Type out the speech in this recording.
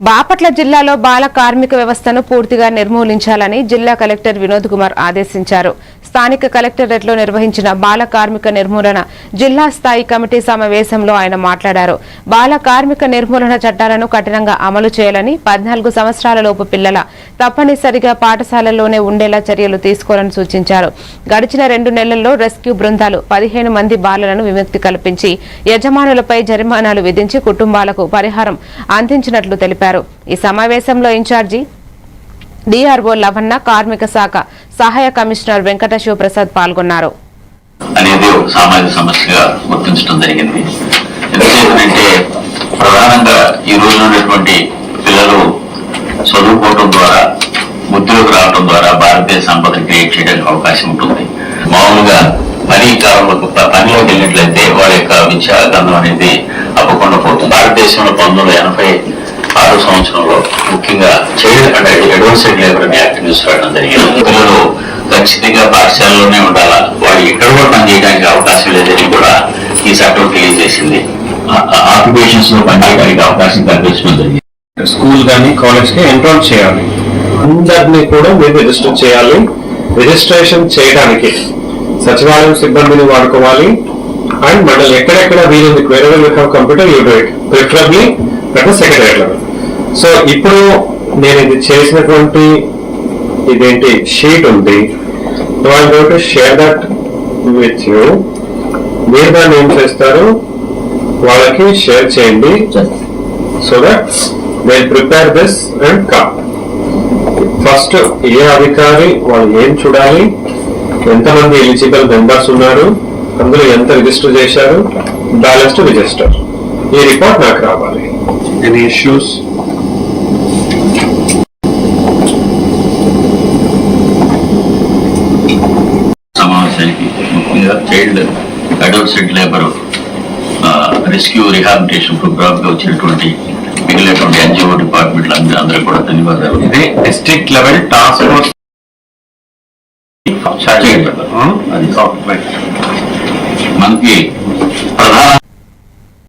బాపట్ల జిల్లాలో బాల కార్మిక వ్యవస్థను పూర్తిగా నిర్మూలించాలని జిల్లా కలెక్టర్ వినోద్ కుమార్ ఆదేశించారు. స్థానిక కలెక్టరేట్లో నిర్వహించిన బాల కార్మిక నిర్మూలన జిల్లా స్థాయి కమిటీ సమావేశంలో ఆయన మాట్లాడారు. బాల కార్మిక నిర్మూలన చట్టాలను కఠినంగా అమలు చేయాలని పద్నాలుగు సంవత్సరాల లోపు పిల్లల తప్పనిసరిగా పాఠశాలల్లోనే ఉండేలా చర్యలు తీసుకోవాలని సూచించారు. గడిచిన రెండు నెలల్లో రెస్క్యూ బృందాలు పదిహేను మంది బాలలను విముక్తి కల్పించి యజమానులపై జరిమానాలు విధించి కుటుంబాలకు పరిహారం అందించినట్లు తెలిపారు. ఈ సమావేశంలో ఇన్ఛార్జి డిఆర్ఓ లవన్న కార్మిక శాఖ సహాయ కమిషనర్ వెంకట శివప్రసాద్ పాల్గొన్నారు. అనేది ఒక సామాజిక సమస్యగా గుర్తించడం జరిగింది. ఎందుచేతంటే ప్రధానంగా ఈ రోజున ఉన్నటువంటి పిల్లలు చదువుకోవటం ద్వారా బుద్ధిలోకి రావడం ద్వారా భారతీయ సంపద క్రియేట్ చేయడానికి అవకాశం ఉంటుంది. మామూలుగా పని కాలంలో పనిలోకి వెళ్ళినట్లయితే వాళ్ళ యొక్క విద్యాగంధం అనేది అవ్వకుండా పోతుంది. భారతదేశంలో పంతొమ్మిది ఎనభై ఆరు సంవత్సరంలో ముఖ్యంగా చైల్డ్ అంటే అడ్వాన్స్డ్ లేబర్ అని యాక్ట్ తీసుకురావడం జరిగింది పిల్లలు ఖచ్చితంగా పాఠశాలలోనే ఉండాలా వాళ్ళు ఎక్కడ కూడా పనిచేయడానికి అవకాశం లేదని కూడా ఈ చట్టం తెలియజేసింది ఆక్యుపేషన్స్లో పనిచేయడానికి అవకాశం కల్పించడం జరిగింది స్కూల్ కానీ కాలేజ్కి ఎన్రోల్ చేయాలి అందరినీ కూడా మీరు రిజిస్టర్ చేయాలి రిజిస్ట్రేషన్ చేయడానికి సచివాలయం సిబ్బందిని వాడుకోవాలి అండ్ మండలి ఎక్కడెక్కడ వీలుంది వేరే you computer you do it preferably at secretary level so ఇప్పుడు నేను ఇది చేసినటువంటి ఇదేంటి షీట్ ఉంది. I go to share that with you మీరు దాన్ని ఏం చేస్తారు? వాళ్ళకి షేర్ చేయండి. So that they prepare this and come first ఏ అధికారి వాళ్ళు ఏం చూడాలి? ఎంతమంది ఎలిజిబుల్ మెంబర్స్ ఉన్నారు? అందులో ఎంత రిజిస్టర్ చేశారు? Balance register. ఈ రిపోర్ట్ నాకు రావాలి. ఎనీ ఇష్యూస్ సమావేశానికి ముఖ్యంగా child adolescent labour rescue rehabilitation ప్రోగ్రామ్గా వచ్చినటువంటి మిగిలినటువంటి ఎన్జిఓ డిపార్ట్మెంట్లు అందరూ అందరూ కూడా ధన్యవాదాలు. ఇది డిస్ట్రిక్ట్ లెవెల్ టాస్క్ ఫోర్స్. మనకి